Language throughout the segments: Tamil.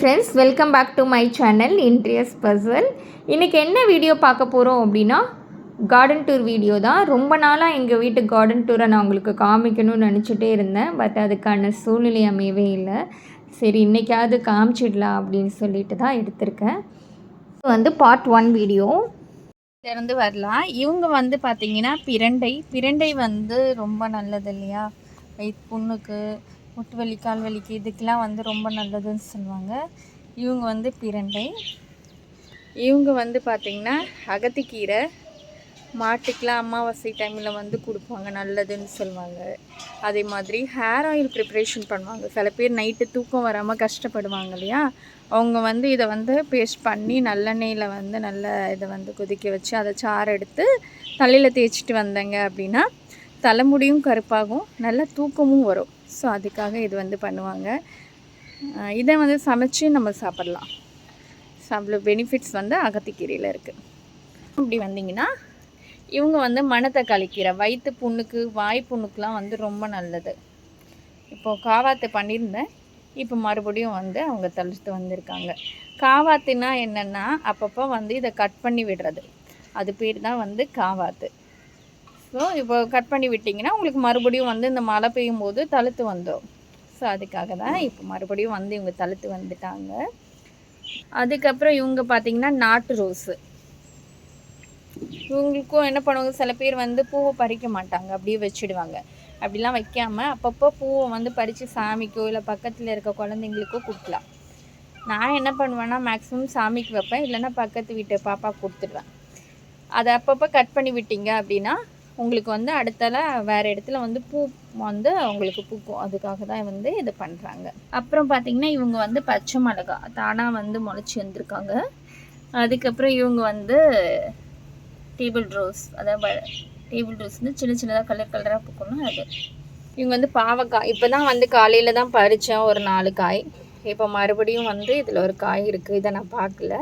Friends welcome back to my channel இன்ட்ரியஸ் person இன்றைக்கி என்ன வீடியோ பார்க்க போகிறோம் அப்படின்னா கார்டன் டூர் வீடியோ தான். ரொம்ப நாளாக எங்கள் வீட்டு கார்டன் டூரை நான் உங்களுக்கு காமிக்கணும்னு நினச்சிட்டே இருந்தேன். பட் அதுக்கான சூழ்நிலை அமையவே இல்லை. சரி இன்றைக்காவது காமிச்சிடலாம் அப்படின்னு சொல்லிட்டு தான் எடுத்திருக்கேன். இது வந்து பார்ட் ஒன் வீடியோ இருந்து வரலாம். இவங்க வந்து பார்த்திங்கன்னா பிரண்டை. பிரண்டை வந்து ரொம்ப நல்லது இல்லையா? வயிற்று புண்ணுக்கு முட்டு வலி கால் வலிக்கு இதுக்கெலாம் வந்து ரொம்ப நல்லதுன்னு சொல்லுவாங்க. இவங்க வந்து பிரண்டை. இவங்க வந்து பார்த்திங்கன்னா அகத்திக்கீரை மாட்டுக்கெலாம் அமாவாசை டைமில் வந்து கொடுப்பாங்க நல்லதுன்னு சொல்லுவாங்க. அதே மாதிரி ஹேர் ஆயில் ப்ரிப்ரேஷன் பண்ணுவாங்க. சில பேர் நைட்டு தூக்கம் வராமல் கஷ்டப்படுவாங்க இல்லையா? அவங்க வந்து இதை வந்து பேஸ்ட் பண்ணி நல்லெண்ணெயில் வந்து நல்ல இதை வந்து கொதிக்க வச்சு அதை சாறு எடுத்து தலையில் தேய்ச்சிட்டு வந்தாங்க அப்படின்னா தலைமுடியும் கருப்பாகும் நல்ல தூக்கமும் வரும். ஸோ அதுக்காக இது வந்து பண்ணுவாங்க. இதை வந்து சமைச்சு நம்ம சாப்பிட்லாம். ஸோ அவ்வளோ பெனிஃபிட்ஸ் வந்து அகத்திக்கீரையில் இருக்குது இப்படி வந்தீங்கன்னா இவங்க வந்து மணத்தக்காளி கீரை வயிற்று புண்ணுக்கு வாய் புண்ணுக்குலாம் வந்து ரொம்ப நல்லது. இப்போது காவாத்து பண்ணியிருந்தேன். இப்போ மறுபடியும் வந்து அவங்க தளிர்த்து வந்திருக்காங்க. காவாத்துனா என்னென்னா அப்பப்போ வந்து இதை கட் பண்ணி விடுறது. அது பேர் தான் வந்து காவாத்து. ஸோ இப்போ கட் பண்ணி விட்டிங்கன்னா உங்களுக்கு மறுபடியும் வந்து இந்த மழை பெய்யும் போது தழுத்து வந்துடும் ஸோ அதுக்காக தான் இப்போ மறுபடியும் வந்து இவங்க தழுத்து வந்துட்டாங்க. அதுக்கப்புறம் இவங்க பார்த்தீங்கன்னா நாட்டு ரோஸு. இவங்களுக்கும் என்ன பண்ணுவாங்க சில பேர் வந்து பூவை பறிக்க மாட்டாங்க அப்படியே வச்சிடுவாங்க. அப்படிலாம் வைக்காமல் அப்பப்போ பூவை வந்து பறித்து சாமிக்கோ இல்லை பக்கத்தில் இருக்க குழந்தைங்களுக்கோ கொடுக்கலாம். நான் என்ன பண்ணுவேன்னா மேக்ஸிமம் சாமிக்கு வைப்பேன் இல்லைன்னா பக்கத்து வீட்டு பாப்பா கொடுத்துடுவேன். அதை அப்பப்போ கட் பண்ணி விட்டீங்க அப்படின்னா உங்களுக்கு வந்து அடுத்தால வேறு இடத்துல வந்து பூ வந்து அவங்களுக்கு பூக்கும். அதுக்காக தான் வந்து இது பண்ணுறாங்க அப்புறம் பார்த்தீங்கன்னா இவங்க வந்து பச்சை மிளகா தானாக வந்து முளைச்சி வந்திருக்காங்க. அதுக்கப்புறம் இவங்க வந்து டேபிள் ரோஸ் அதாவது டேபிள் ரோஸ் வந்து சின்ன சின்னதாக கலர் கலராக பூக்கணும் அது. இவங்க வந்து பாவக்காய் இப்போ தான் வந்து காலையில் தான் பறித்தேன் ஒரு நாலு காய். இப்போ மறுபடியும் வந்து இதில் ஒரு காய் இருக்குது இதை நான் பார்க்கல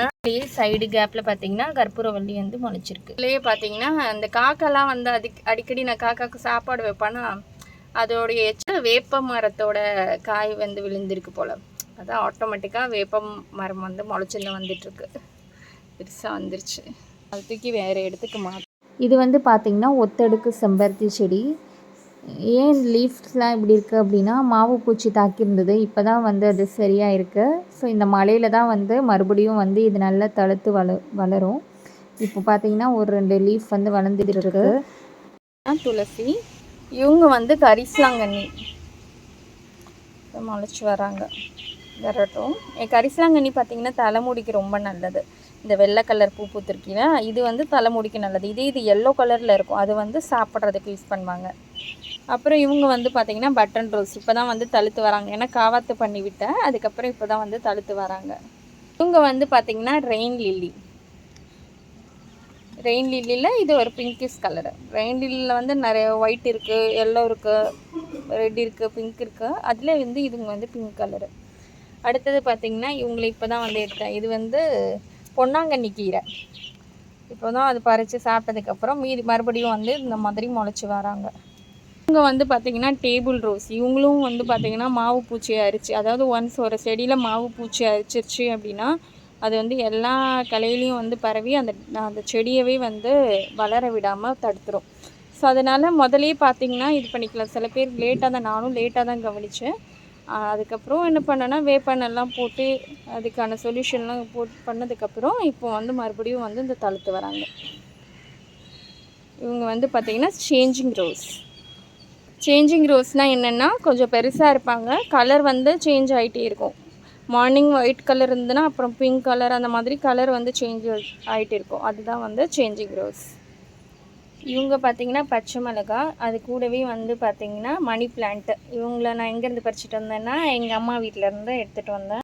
அப்படியே சைடு கேப்பில் பார்த்தீங்கன்னா கற்பூரவள்ளி வந்து முளைச்சிருக்கு. இதுலேயே பார்த்தீங்கன்னா அந்த காக்கெல்லாம் வந்து அதுக்கு அடிக்கடி நான் காக்காக்கு சாப்பாடு வைப்பேன்னா அதோடைய எச்ச வேப்ப மரத்தோட காய் வந்து விழுந்திருக்கு போல். அதான் ஆட்டோமேட்டிக்காக வேப்ப மரம் வந்து முளைச்சிருந்து வந்துட்டுருக்கு. பெருசாக வந்துருச்சு. அது தூக்கி வேறு இடத்துக்கு மாற்ற இது வந்து பார்த்திங்கன்னா ஒத்தடுக்கு செம்பருத்தி செடி. ஏன் லீஃப்ஸ்லாம் இப்படி இருக்குது அப்படின்னா மாவு பூச்சி தாக்கியிருந்தது. இப்போ தான் வந்து அது சரியாக இருக்குது ஸோ இந்த மழையில் தான் வந்து மறுபடியும் வந்து இது நல்லா தளர்த்து வள வளரும். இப்போ பார்த்தீங்கன்னா ஒரு ரெண்டு லீஃப் வந்து வளர்ந்துட்டு இருக்கு. துளசி. இவங்க வந்து கரிசலாங்கண்ணி. முளைச்சி வராங்க. வரட்டும். என் கரிசலாங்கண்ணி பார்த்தீங்கன்னா தலைமுடிக்கு ரொம்ப நல்லது. இந்த வெள்ளை கலர் பூ பூத்திருக்கீங்கன்னா இது வந்து தலைமுடிக்கு நல்லது. இதே இது எல்லோ கலரில் இருக்கும். அது வந்து சாப்பிட்றதுக்கு யூஸ் பண்ணுவாங்க. அப்புறம் இவங்க வந்து பார்த்தீங்கன்னா பட்டன் ரோஸ் இப்போ தான் வந்து தழுத்து வராங்க. ஏன்னா காவாத்து பண்ணி விட்டேன். அதுக்கப்புறம் இப்போ தான் வந்து தழுத்து வராங்க. இவங்க வந்து பார்த்தீங்கன்னா ரெயின் லில்லி ரெயின் லில்லியில் இது ஒரு பிங்கிஷ் கலரு ரெயின் லில்லியில் வந்து நிறைய ஒயிட் இருக்குது எல்லோ இருக்குது ரெட் இருக்குது பிங்க் இருக்குது அதில் வந்து இதுங்க வந்து பிங்க் கலரு அடுத்தது பார்த்திங்கன்னா இவங்களை இப்போ தான் வந்து எடுத்தேன். இது வந்து பொன்னாங்கண்ணி கீரை. இப்போ தான் அது பறித்து சாப்பிட்டதுக்கப்புறம் மீதி மறுபடியும் வந்து இந்த மாதிரி முளைச்சி வராங்க. இவங்க வந்து பார்த்திங்கன்னா டேபிள் ரோஸ். இவங்களும் வந்து பார்த்திங்கன்னா மாவு பூச்சி அரிச்சு அதாவது ஒன்ஸ் ஒரு செடியில் மாவு பூச்சி அரிச்சிருச்சு அப்படின்னா அது வந்து எல்லா கலையிலையும் வந்து பரவி அந்த அந்த செடியவே வந்து வளர விடாமல் தடுத்துரும். ஸோ அதனால் முதலே பார்த்திங்கன்னா இது பண்ணிக்கலாம். சில பேர் லேட்டாக தான் நானும் லேட்டாக தான் கவனித்தேன் அதுக்கப்புறம் என்ன பண்ணேன்னா வேப்பெண்ணெல்லாம் போட்டு அதுக்கான சொல்யூஷன்லாம் போட்டு பண்ணதுக்கப்புறம் இப்போ வந்து மறுபடியும் வந்து இந்த தழுத்து வராங்க. இவங்க வந்து பார்த்திங்கன்னா சேஞ்சிங் ரோஸ் சேஞ்சிங் ரோஸ்னால் என்னென்னா கொஞ்சம் பெருசாக இருப்பாங்க. கலர் வந்து சேஞ்ச் ஆகிட்டே இருக்கும். மார்னிங் ஒயிட் கலர் இருந்ததுன்னா அப்புறம் பிங்க் கலர் அந்த மாதிரி கலர் வந்து சேஞ்ச் ஆகிட்டு இருக்கும். அதுதான் வந்து சேஞ்சிங் ரோஸ் இவங்க பார்த்தீங்கன்னா பச்சை மிளகா அது கூடவே வந்து பார்த்திங்கன்னா மணி பிளான்ட்டு இவங்கள நான் எங்கேருந்து பறிச்சிட்டு வந்தேன்னா எங்கள் அம்மா வீட்டிலேருந்து எடுத்துகிட்டு வந்தேன்.